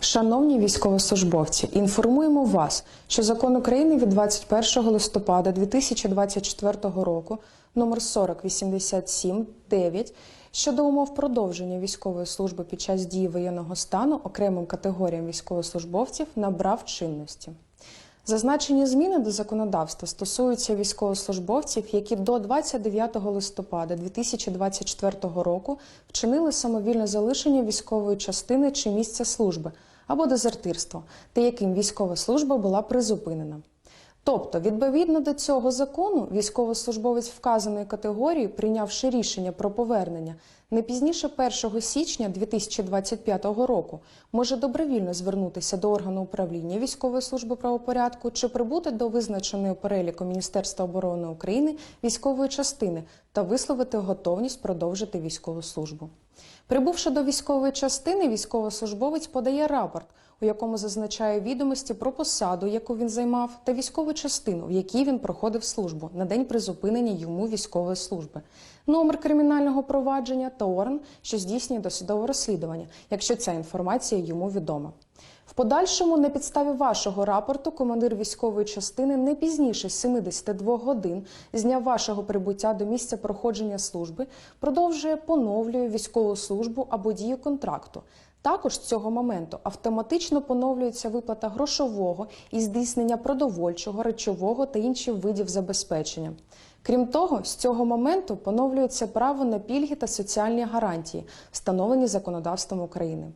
Шановні військовослужбовці, інформуємо вас, що закон України від 21 листопада 2024 року номер 4087-9 щодо умов продовження військової служби під час дії воєнного стану окремим категоріям військовослужбовців набрав чинності. Зазначені зміни до законодавства стосуються військовослужбовців, які до 29 листопада 2024 року вчинили самовільне залишення військової частини чи місця служби або дезертирство, та яким військова служба була призупинена. Тобто, відповідно до цього закону, військовослужбовець вказаної категорії, прийнявши рішення про повернення не пізніше 1 січня 2025 року, може добровільно звернутися до органу управління військової служби правопорядку чи прибути до визначеної переліку Міністерства оборони України військової частини та висловити готовність продовжити військову службу. Прибувши до військової частини, військовослужбовець подає рапорт, у якому зазначає відомості про посаду, яку він займав, та військову частину, в якій він проходив службу на день призупинення йому військової служби, номер кримінального провадження та орган, що здійснює досудове розслідування, якщо ця інформація йому відома. В подальшому, на підставі вашого рапорту, командир військової частини не пізніше 72 годин з дня вашого прибуття до місця проходження служби продовжує поновлює військову службу або дію контракту. Також з цього моменту автоматично поновлюється виплата грошового і здійснення продовольчого, речового та інших видів забезпечення. Крім того, з цього моменту поновлюється право на пільги та соціальні гарантії, встановлені законодавством України.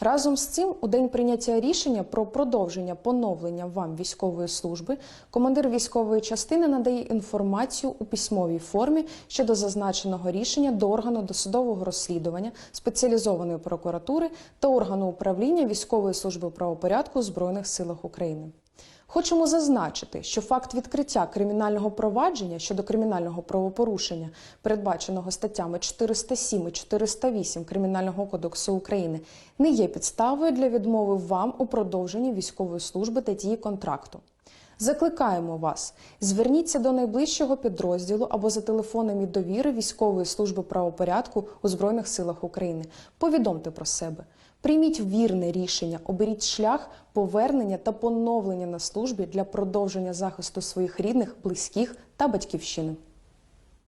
Разом з цим, у день прийняття рішення про продовження поновлення вам військової служби, командир військової частини надає інформацію у письмовій формі щодо зазначеного рішення до органу досудового розслідування, спеціалізованої прокуратури та органу управління військової служби правопорядку Збройних силах України. Хочемо зазначити, що факт відкриття кримінального провадження щодо кримінального правопорушення, передбаченого статтями 407 і 408 Кримінального кодексу України, не є підставою для відмови вам у продовженні військової служби та дії контракту. Закликаємо вас, зверніться до найближчого підрозділу або за телефонами довіри військової служби правопорядку у Збройних силах України. Повідомте про себе. Прийміть вірне рішення, оберіть шлях повернення та поновлення на службі для продовження захисту своїх рідних, близьких та батьківщини.